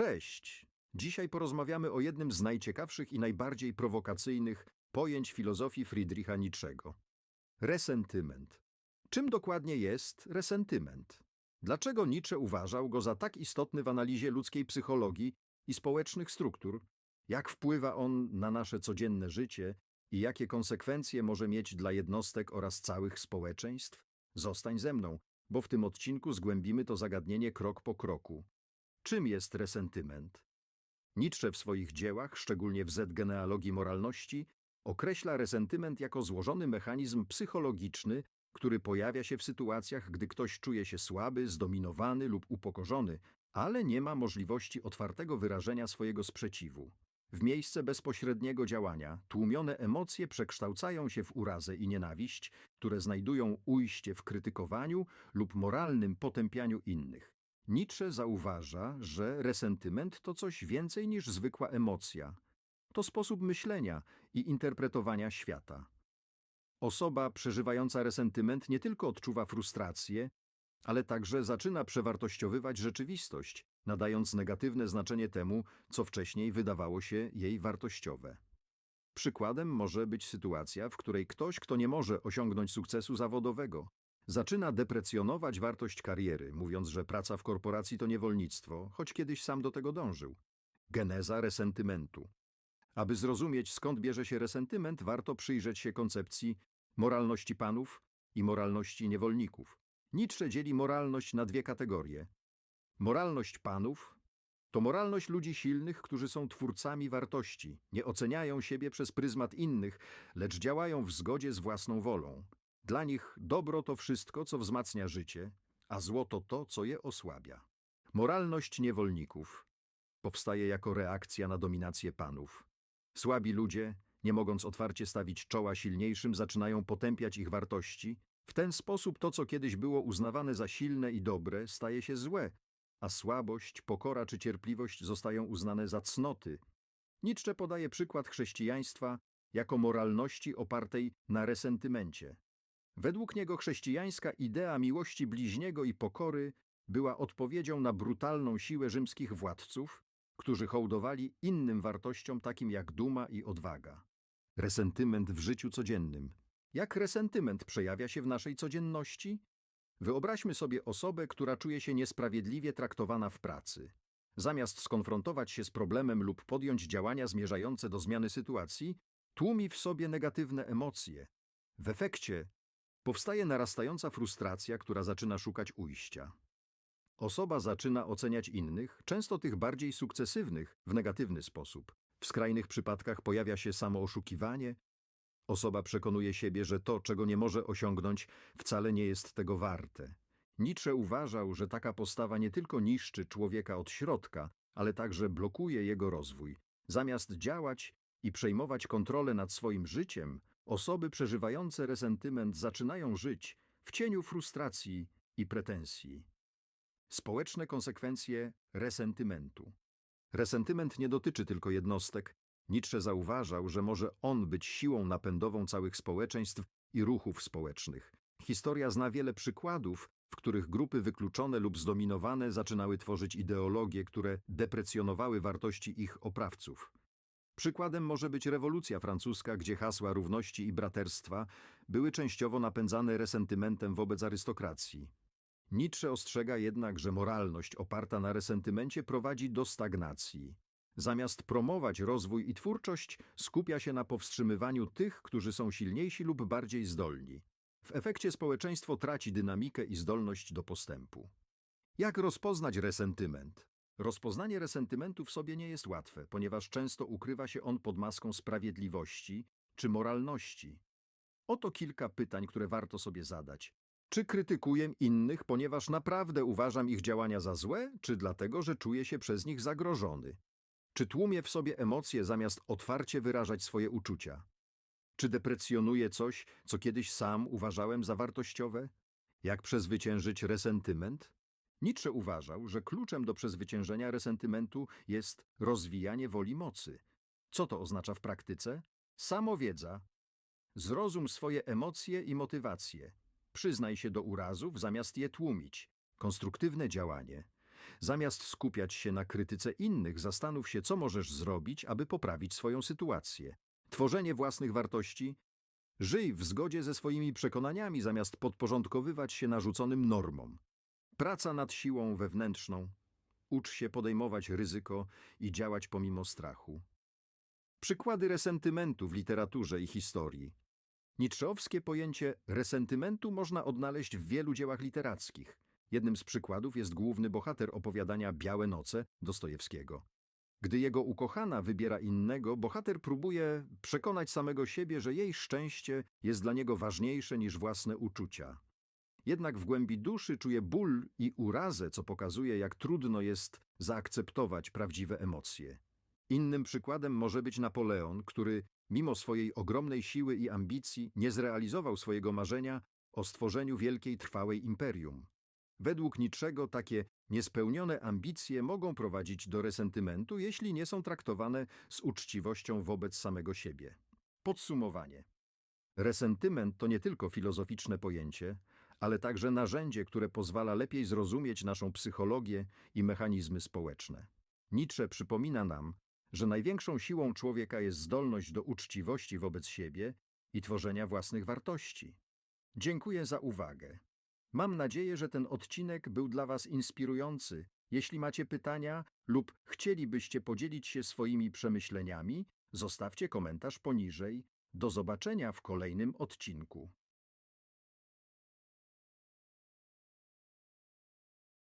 Cześć! Dzisiaj porozmawiamy o jednym z najciekawszych i najbardziej prowokacyjnych pojęć filozofii Friedricha Nietzschego. Resentyment. Czym dokładnie jest resentyment? Dlaczego Nietzsche uważał go za tak istotny w analizie ludzkiej psychologii i społecznych struktur? Jak wpływa on na nasze codzienne życie i jakie konsekwencje może mieć dla jednostek oraz całych społeczeństw? Zostań ze mną, bo w tym odcinku zgłębimy to zagadnienie krok po kroku. Czym jest resentyment? Nietzsche w swoich dziełach, szczególnie w Z genealogii moralności, określa resentyment jako złożony mechanizm psychologiczny, który pojawia się w sytuacjach, gdy ktoś czuje się słaby, zdominowany lub upokorzony, ale nie ma możliwości otwartego wyrażenia swojego sprzeciwu. W miejsce bezpośredniego działania tłumione emocje przekształcają się w urazę i nienawiść, które znajdują ujście w krytykowaniu lub moralnym potępianiu innych. Nietzsche zauważa, że resentyment to coś więcej niż zwykła emocja. To sposób myślenia i interpretowania świata. Osoba przeżywająca resentyment nie tylko odczuwa frustrację, ale także zaczyna przewartościowywać rzeczywistość, nadając negatywne znaczenie temu, co wcześniej wydawało się jej wartościowe. Przykładem może być sytuacja, w której ktoś, kto nie może osiągnąć sukcesu zawodowego, zaczyna deprecjonować wartość kariery, mówiąc, że praca w korporacji to niewolnictwo, choć kiedyś sam do tego dążył. Geneza resentymentu. Aby zrozumieć, skąd bierze się resentyment, warto przyjrzeć się koncepcji moralności panów i moralności niewolników. Nietzsche dzieli moralność na dwie kategorie. Moralność panów to moralność ludzi silnych, którzy są twórcami wartości, nie oceniają siebie przez pryzmat innych, lecz działają w zgodzie z własną wolą. Dla nich dobro to wszystko, co wzmacnia życie, a zło to to, co je osłabia. Moralność niewolników powstaje jako reakcja na dominację panów. Słabi ludzie, nie mogąc otwarcie stawić czoła silniejszym, zaczynają potępiać ich wartości. W ten sposób to, co kiedyś było uznawane za silne i dobre, staje się złe, a słabość, pokora czy cierpliwość zostają uznane za cnoty. Nietzsche podaje przykład chrześcijaństwa jako moralności opartej na resentymencie. Według niego chrześcijańska idea miłości bliźniego i pokory była odpowiedzią na brutalną siłę rzymskich władców, którzy hołdowali innym wartościom takim jak duma i odwaga. Resentyment w życiu codziennym. Jak resentyment przejawia się w naszej codzienności? Wyobraźmy sobie osobę, która czuje się niesprawiedliwie traktowana w pracy. Zamiast skonfrontować się z problemem lub podjąć działania zmierzające do zmiany sytuacji, tłumi w sobie negatywne emocje. W efekcie powstaje narastająca frustracja, która zaczyna szukać ujścia. Osoba zaczyna oceniać innych, często tych bardziej sukcesywnych, w negatywny sposób. W skrajnych przypadkach pojawia się samooszukiwanie. Osoba przekonuje siebie, że to, czego nie może osiągnąć, wcale nie jest tego warte. Nietzsche uważał, że taka postawa nie tylko niszczy człowieka od środka, ale także blokuje jego rozwój. Zamiast działać i przejmować kontrolę nad swoim życiem, osoby przeżywające resentyment zaczynają żyć w cieniu frustracji i pretensji. Społeczne konsekwencje resentymentu. Resentyment nie dotyczy tylko jednostek. Nietzsche zauważał, że może on być siłą napędową całych społeczeństw i ruchów społecznych. Historia zna wiele przykładów, w których grupy wykluczone lub zdominowane zaczynały tworzyć ideologie, które deprecjonowały wartości ich oprawców. Przykładem może być rewolucja francuska, gdzie hasła równości i braterstwa były częściowo napędzane resentymentem wobec arystokracji. Nietzsche ostrzega jednak, że moralność oparta na resentymencie prowadzi do stagnacji. Zamiast promować rozwój i twórczość, skupia się na powstrzymywaniu tych, którzy są silniejsi lub bardziej zdolni. W efekcie społeczeństwo traci dynamikę i zdolność do postępu. Jak rozpoznać resentyment? Rozpoznanie resentymentu w sobie nie jest łatwe, ponieważ często ukrywa się on pod maską sprawiedliwości czy moralności. Oto kilka pytań, które warto sobie zadać. Czy krytykuję innych, ponieważ naprawdę uważam ich działania za złe, czy dlatego, że czuję się przez nich zagrożony? Czy tłumię w sobie emocje zamiast otwarcie wyrażać swoje uczucia? Czy deprecjonuję coś, co kiedyś sam uważałem za wartościowe? Jak przezwyciężyć resentyment? Nietzsche uważał, że kluczem do przezwyciężenia resentymentu jest rozwijanie woli mocy. Co to oznacza w praktyce? Samowiedza. Zrozum swoje emocje i motywacje. Przyznaj się do urazów zamiast je tłumić. Konstruktywne działanie. Zamiast skupiać się na krytyce innych, zastanów się, co możesz zrobić, aby poprawić swoją sytuację. Tworzenie własnych wartości. Żyj w zgodzie ze swoimi przekonaniami, zamiast podporządkowywać się narzuconym normom. Praca nad siłą wewnętrzną. Ucz się podejmować ryzyko i działać pomimo strachu. Przykłady resentymentu w literaturze i historii. Nietzscheowskie pojęcie resentymentu można odnaleźć w wielu dziełach literackich. Jednym z przykładów jest główny bohater opowiadania Białe noce Dostojewskiego. Gdy jego ukochana wybiera innego, bohater próbuje przekonać samego siebie, że jej szczęście jest dla niego ważniejsze niż własne uczucia. Jednak w głębi duszy czuje ból i urazę, co pokazuje, jak trudno jest zaakceptować prawdziwe emocje. Innym przykładem może być Napoleon, który mimo swojej ogromnej siły i ambicji nie zrealizował swojego marzenia o stworzeniu wielkiej, trwałej imperium. Według Niczego takie niespełnione ambicje mogą prowadzić do resentymentu, jeśli nie są traktowane z uczciwością wobec samego siebie. Podsumowanie. Resentyment to nie tylko filozoficzne pojęcie, ale także narzędzie, które pozwala lepiej zrozumieć naszą psychologię i mechanizmy społeczne. Nietzsche przypomina nam, że największą siłą człowieka jest zdolność do uczciwości wobec siebie i tworzenia własnych wartości. Dziękuję za uwagę. Mam nadzieję, że ten odcinek był dla Was inspirujący. Jeśli macie pytania lub chcielibyście podzielić się swoimi przemyśleniami, zostawcie komentarz poniżej. Do zobaczenia w kolejnym odcinku.